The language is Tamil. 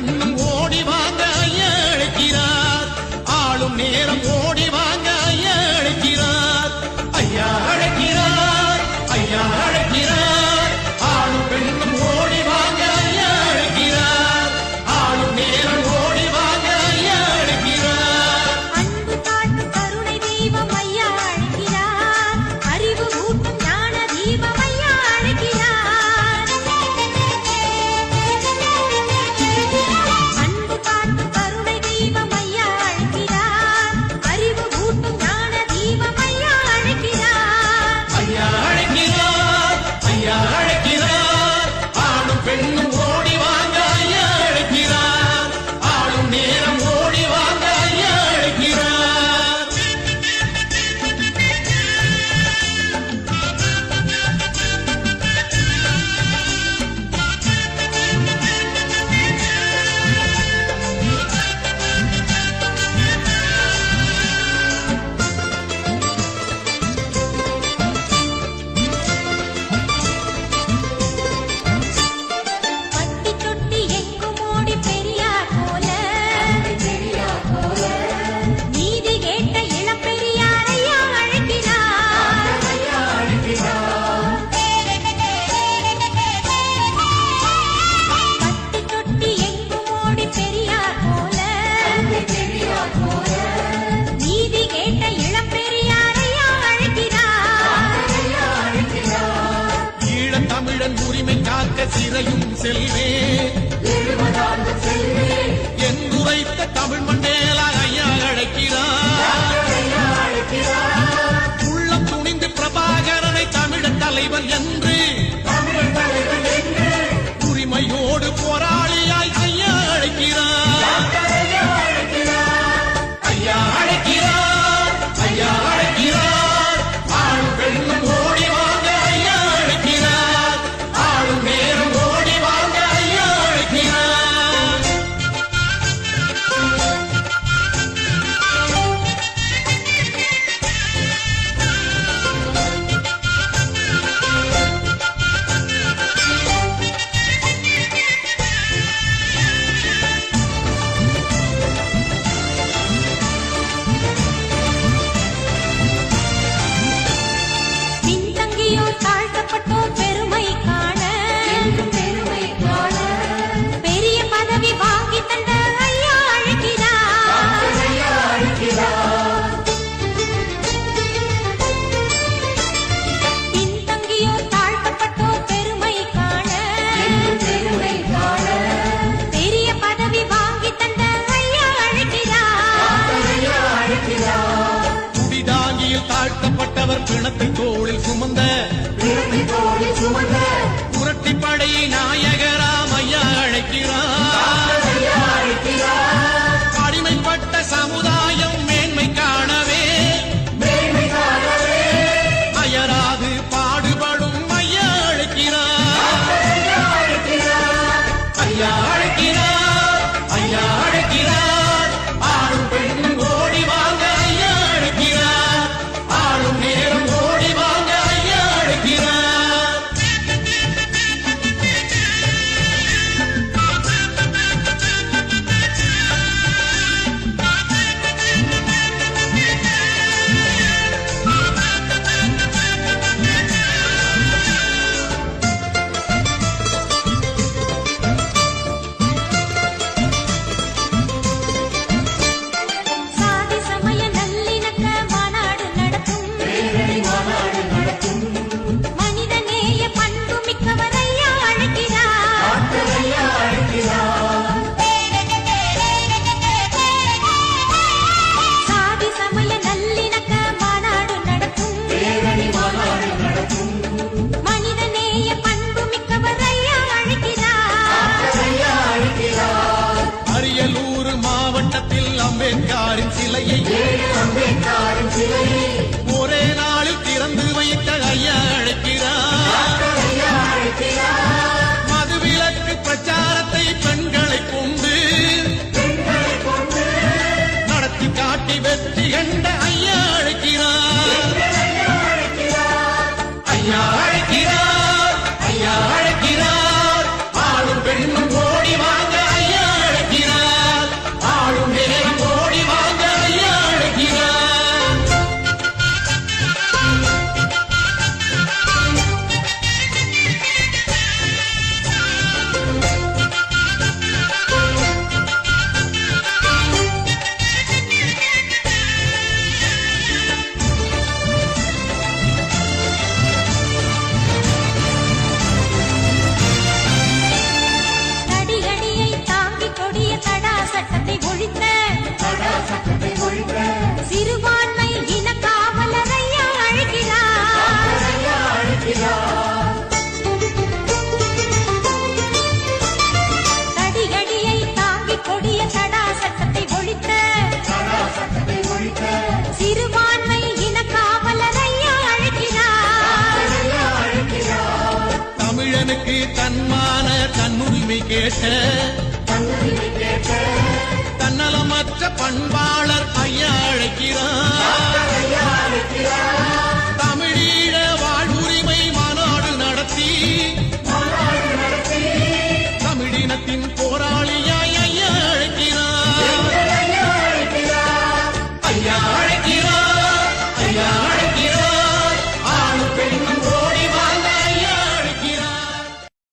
பெண்ணும் சிறையும் செல்வே என்றுரைத்த கேட்ட தன்னலமற்ற பண்பாளர் ஐயா அழைக்கிறார்.